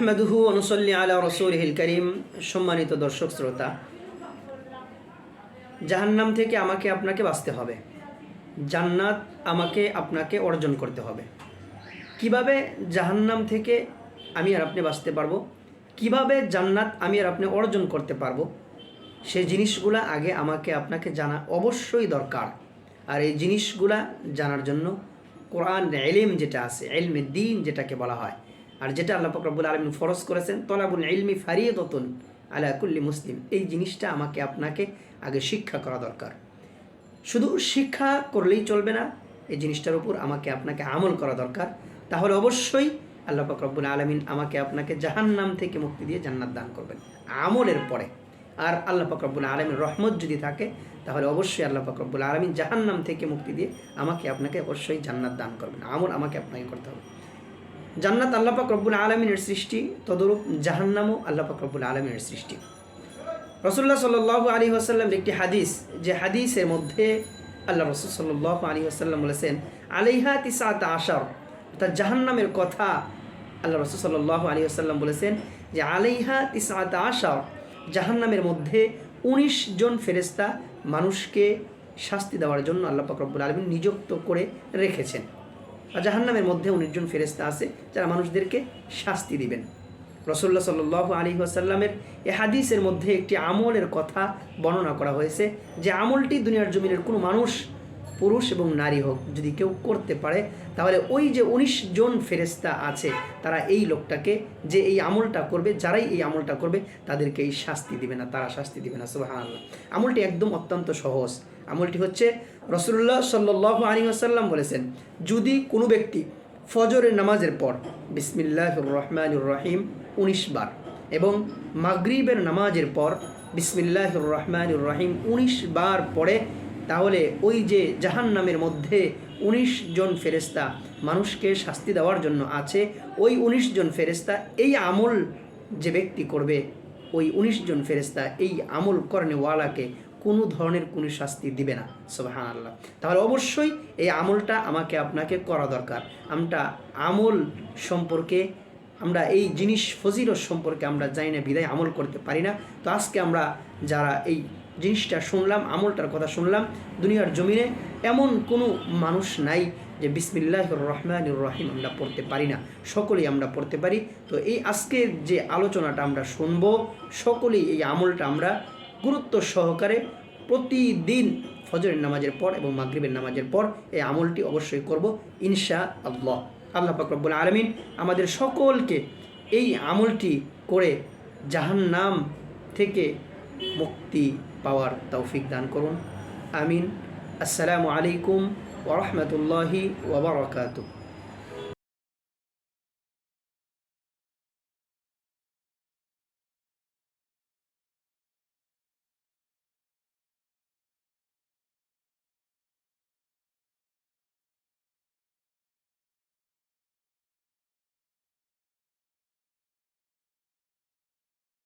আহমেদহু অনুসল্লি আলা রসুলহিল করিম সম্মানিত দর্শক, শ্রোতা। জাহান্নাম থেকে আমাকে আপনাকে বাঁচতে হবে। জান্নাত আমাকে আপনাকে অর্জন করতে হবে। কীভাবে জাহান্নাম থেকে আমি আর আপনি বাঁচতে পারব? কীভাবে জান্নাত আমি আর আপনি অর্জন করতে পারব? সেই জিনিসগুলা আগে আমাকে আপনাকে জানা অবশ্যই দরকার। আর এই জিনিসগুলা জানার জন্য কোরআন এলিম যেটা আছে এলমে দিন যেটাকে বলা হয় আর যেটা আল্লাহ ফকরাবুল আলমিন ফরজ করেছেন, তলাবুল ইলমি ফারিয়তন আলা কুল্লি মুসলিম এই জিনিসটা আমাকে আপনাকে আগে শিক্ষা করা দরকার। শুধু শিক্ষা করলেই চলবে না, এই জিনিসটার উপর আমাকে আপনাকে আমল করা দরকার। তাহলে অবশ্যই আল্লাহ পাক রব্বুল আলমিন আমাকে আপনাকে জাহান্নাম থেকে মুক্তি দিয়ে জান্নাত দান করবেন, আমলের পরে। আর আল্লাহ পাক রব্বুল আলমীর রহমত যদি থাকে, তাহলে অবশ্যই আল্লাহ পাক রব্বুল আলমিন জাহান্নাম থেকে মুক্তি দিয়ে আমাকে আপনাকে অবশ্যই জান্নাত দান করবেন। আমল আমাকে আপনাকে করতে হবে। জান্নাত আল্লাহ পাক রব্বুল আলমিনের সৃষ্টি, তদরূপ জাহান্নামও আল্লাহ পাক রব্বুল আলমিনের সৃষ্টি। রসুল্লাহ সাল্লাহ আলী আসাল্লামের একটি হাদিস, যে হাদিসের মধ্যে আল্লাহ রসুল সাল্লাহ আলী আসাল্লাম বলেছেন আলিহা তিসাত আশার। অর্থাৎ জাহান্নামের কথা আল্লাহ রসুল সাল্লাহ আলী আসাল্লাম বলেছেন, যে আলিহা তিসাত আশার, জাহান্নামের মধ্যে উনিশ জন ফেরেস্তা মানুষকে শাস্তি দেওয়ার জন্য আল্লাহ রব্বুল আলমিন নিযুক্ত করে রেখেছেন। জাহান্নামের মধ্যে উনিশজন ফেরেস্তা আছে, যারা মানুষদেরকে শাস্তি দিবেন। রসল্লা সাল আলী আসাল্লামের এ হাদিসের মধ্যে একটি আমলের কথা বর্ণনা করা হয়েছে যে আমলটি দুনিয়ার জমিনের কোনো মানুষ পুরুষ এবং নারী হোক, যদি কেউ করতে পারে, তাহলে ওই যে উনিশ জন ফেরেস্তা আছে, তারা এই লোকটাকে যে এই আমলটা করবে, যারাই এই আমলটা করবে, তাদেরকে এই শাস্তি দিবে না, তারা শাস্তি দিবে না সুবাহ আল্লাহ আমলটি একদম অত্যন্ত সহজ। আমলটি হচ্ছে রসুল্লাহ সাল্লাহ আলী আসাল্লাম বলেছেন, যদি কোনো ব্যক্তি ফজরের নামাজের পর বিসমিল্লাহ রহমানুর রহিম উনিশ বার এবং মাগরিবের নামাজের পর বিসমিল্লাহ রহমানুর রহিম উনিশ বার পড়ে তাহলে ওই যে জাহান নামের মধ্যে উনিশ জন ফেরেস্তা মানুষকে শাস্তি দেওয়ার জন্য আছে, ওই উনিশ জন ফেরেস্তা এই আমল যে ব্যক্তি করবে, ওই উনিশ জন ফেরেস্তা এই আমল করেনেওয়ালাকে কোনো ধরনের কোনো শাস্তি দিবে না। সোবাহান আল্লাহ তাহলে অবশ্যই এই আমলটা আমাকে আপনাকে করা দরকার। আমরা আমল সম্পর্কে আমরা এই জিনিস ফজিলত সম্পর্কে আমরা জানি না, বিদায় আমল করতে পারি না। তো আজকে আমরা যারা এই জিনিসটা শুনলাম, আমলটার কথা শুনলাম, দুনিয়ার জমিনে এমন কোনো মানুষ নাই যে বিসমিল্লাহ রহমান রহিম আমরা পড়তে পারি না। সকলেই আমরা পড়তে পারি। তো এই আজকের যে আলোচনাটা আমরা শুনব, সকলেই এই আমলটা আমরা গুরুত্ব সহকারে প্রতিদিন ফজরের নামাজের পর এবং মাগরিবের নামাজের পর এই আমলটি অবশ্যই করব ইনশা আল্লাহ আল্লাহ পাকরবুল আলমিন আমাদের সকলকে এই আমলটি করে জাহান্নাম থেকে মুক্তি পাওয়ার তৌফিক দান করুন আমিন আসসালামু আলাইকুম ওরহমতুল্লাহি ওবরাকাতু